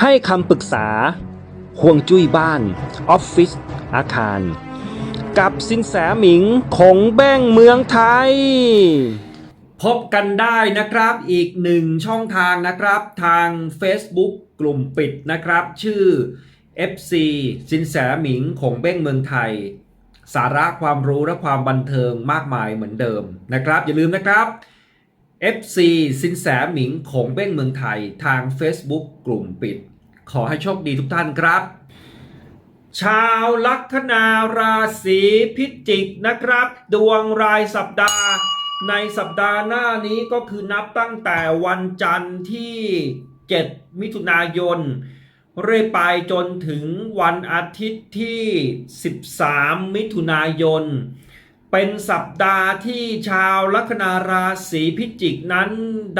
ให้คำปรึกษาห่วงจุ้ยบ้าน ออฟฟิศอาคาร กับสินแสหมิงคงแบ้งเมืองไทย พบกันได้นะครับอีกหนึ่งช่องทางนะครับทาง Facebook กลุ่มปิดนะครับ ชื่อ FC สินแสหมิงคงเบ้งเมืองไทย สาระความรู้และความบันเทิงมากมายเหมือนเดิมนะครับ อย่าลืมนะครับ FC สินแสหมิงคงเบ้งเมืองไทยทาง Facebook กลุ่มปิด ขอให้โชคดีทุกท่านครับ ชาวลัคนาราศีพิจิกนะครับ ดวงรายสัปดาห์ ในสัปดาห์หน้านี้ก็คือนับตั้งแต่วันจันทร์ที่ 7 มิถุนายน เรื่อยไปจนถึงวันอาทิตย์ที่ 13 มิถุนายน เป็นสัปดาห์ที่ชาวลัคนาราศีพิจิกนั้น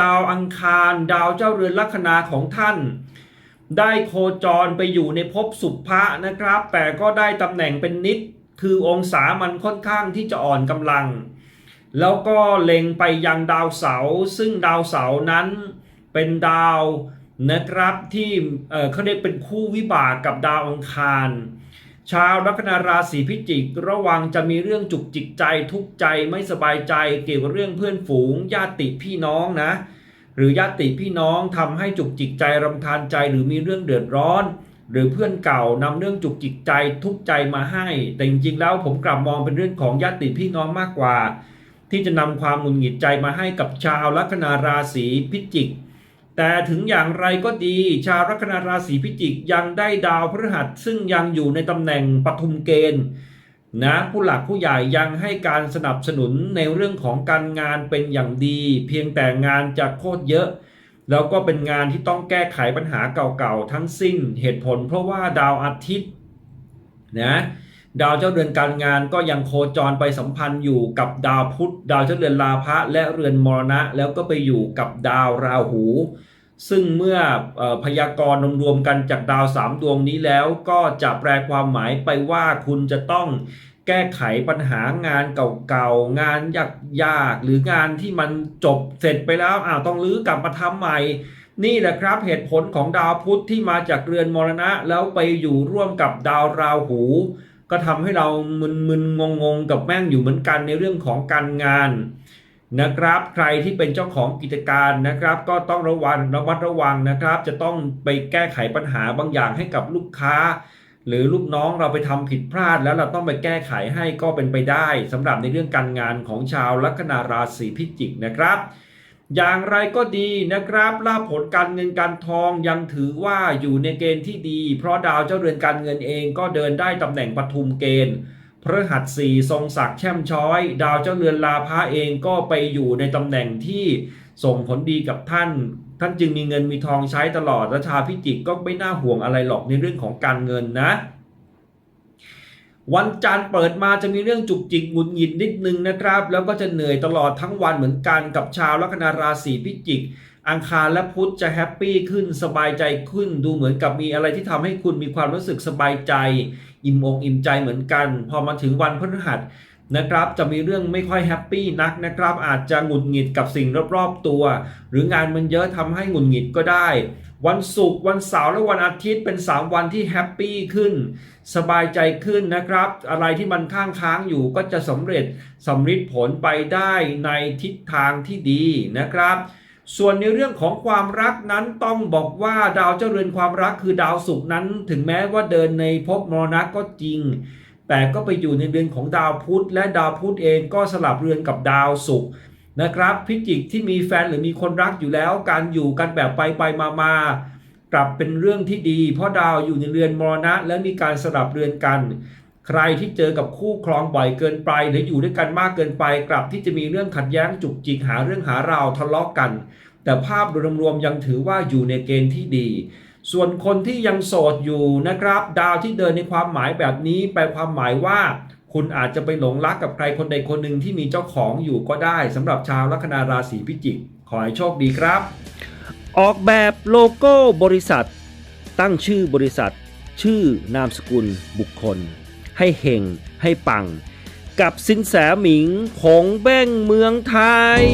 ดาวอังคาร ดาวเจ้าเรือนลัคนาของท่าน ได้โคจรไปอยู่ในภพสุภะนะครับ แต่ก็ได้ตำแหน่งเป็นนิด คือองศามันค่อนข้างที่จะอ่อนกำลัง แล้วก็เล็งไปยังดาวเสาซึ่งดาวเสานั้นเป็นดาวนะครับที่เออเขาเรียกเป็นคู่วิบากกับดาวอังคาร ชาวลัคนาราศีพิจิก ระวังจะมีเรื่องจุกจิกใจทุกข์ใจไม่สบายใจเกี่ยวกับเรื่องเพื่อนฝูง ญาติพี่น้องนะ หรือญาติพี่น้องทำให้จุกจิกใจรำคาญใจหรือมีเรื่องเดือดร้อน หรือเพื่อนเก่านำเรื่องจุกจิกใจทุกข์ใจมาให้ แต่จริงๆแล้วผมกลับมองเป็นเรื่องของญาติพี่น้องมากกว่า ที่จะนำความหงุดหงิดใจมาให้กับชาวลัคนาราศีพิจิก แต่ถึงอย่างไรก็ดี ชาวลัคนาราศีพิจิกยังได้ดาวพฤหัส ซึ่งยังอยู่ในตำแหน่งปฐุมเกณฑ์นะผู้หลักผู้ใหญ่ยังให้การสนับสนุนในเรื่องของการงานเป็นอย่างดี เพียงแต่งานจะโคตรเยอะ แล้วก็เป็นงานที่ต้องแก้ไขปัญหาเก่าๆทั้งสิ้นเหตุผลเพราะว่าดาวอาทิตย์นะ ดาวเจ้าเรือนการงานก็ยังโคจรไปสัมพันธ์อยู่กับดาวพุธ ดาวเจ้าเรือนลาภะและเรือนมรณะ แล้วก็ไปอยู่กับดาวราหู ซึ่งเมื่อพยากรณ์รวมกันจากดาวสามดวงนี้แล้วก็จะแปลความหมายไปว่าคุณจะต้องแก้ไขปัญหางานเก่าๆ งานยากๆ หรืองานที่มันจบเสร็จไปแล้วอ้าวต้องรื้อกลับมาทำใหม่ นี่แหละครับเหตุผลของดาวพุธที่มาจากเรือนมรณะ แล้วไปอยู่ร่วมกับดาวราหู ก็ทำให้เรามึนๆงงๆ กับแม่งอยู่เหมือนกันในเรื่องของการงานนะครับ ใครที่เป็นเจ้าของกิจการนะครับ ก็ต้องระวังระมัดระวังนะครับ จะต้องไปแก้ไขปัญหาบางอย่างให้กับลูกค้า หรือลูกน้องเราไปทำผิดพลาด แล้วเราต้องไปแก้ไขให้ก็เป็นไปได้สำหรับในเรื่องการงานของชาวลัคนาราศีพิจิกนะครับ อย่างไรก็ดีนะครับลาผลการเงินการทองยังถือว่าอยู่ในเกณฑ์ที่ดี เพราะดาวเจ้าเรือนการเงินเองก็เดินได้ตำแหน่งปทุมเกณฑ์พฤหัสสี่ทรงศักดิ์แช่มช้อย ดาวเจ้าเรือนลาภะเองก็ไปอยู่ในตำแหน่งที่ส่งผลดีกับท่าน ท่านจึงมีเงินมีทองใช้ตลอดและชาพิจิกก็ไม่น่าห่วงอะไรหรอกในเรื่องของการเงินนะ วันจันทร์เปิดมาจะมีเรื่องจุกจิกหงุดหงิดนิดนึงนะครับ แล้วก็จะเหนื่อยตลอดทั้งวันเหมือนกันกับชาวลัคนาราศีพิจิก อังคารและพุธจะแฮปปี้ขึ้นสบายใจขึ้น ดูเหมือนกับมีอะไรที่ทำให้คุณมีความรู้สึกสบายใจ อิ่มอกอิ่มใจเหมือนกัน พอมาถึงวันพฤหัส นะครับจะมีเรื่องไม่ค่อยแฮปปี้นักนะครับอาจจะหงุดหงิดกับสิ่งรอบๆตัว หรืองานมันเยอะทำให้หงุดหงิดก็ได้ วันศุกร์วันเสาร์และวันอาทิตย์เป็น 3 วันที่แฮปปี้ขึ้น สบายใจขึ้นนะครับ อะไรที่มันข้างค้างอยู่ก็จะสำเร็จสำฤทธิ์ผลไปได้ในทิศทางที่ดีนะครับส่วนในเรื่องของความรักนั้นต้องบอกว่าดาวเจ้าเรือนความรักคือดาวศุกร์นั้น ถึงแม้ว่าเดินในภพมรณะก็จริง แต่ก็ไปอยู่ในเรือนของดาวพุธ และดาวพุธเองก็สลับเรือนกับดาวศุกร์นะครับพิจิกที่มีแฟนหรือมีคนรักอยู่แล้ว การอยู่กันแบบไปไปมามากลับเป็นเรื่องที่ดี เพราะดาวอยู่ในเรือนมรณะ และมีการสลับเรือนกัน ใครที่เจอกับคู่ครองบ่อยเกินไป หรืออยู่ด้วยกันมากเกินไป กลับที่จะมีเรื่องขัดแย้งจุกจิกหาเรื่องหาราวทะเลาะกกัน แต่ภาพโดยรวมๆยังถือว่าอยู่ในเกณฑ์ที่ดี ส่วนคนที่ยังโสดอยู่นะครับ ดาวที่เดินในความหมายแบบนี้แปลความหมายว่า คุณอาจจะไปหลงรักกับใครคนใดคนหนึ่งที่มีเจ้าของอยู่ก็ได้สำหรับชาวลัคนาราศีพิจิก ขอให้โชคดีครับ ออกแบบโลโก้บริษัท ตั้งชื่อบริษัท ชื่อนามสกุลบุคคล ให้เฮงให้ปัง กับสินแสหมิงคงแบ้งเมืองไทย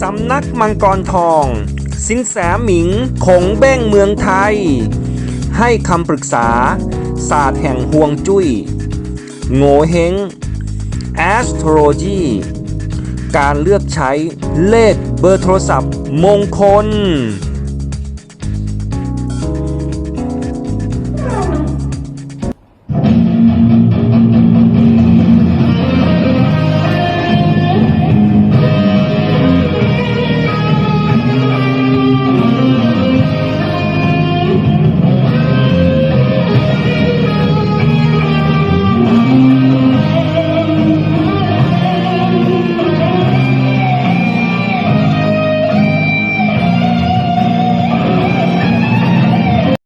สำนักมังกรทอง สินแสหมิงคงเบ้งเมืองไทย ให้คำปรึกษา ศาสตร์แห่งห่วงจุย้ย โงเฮง astrology การเลือกใช้เลขเบอร์โทรศัพท์มงคล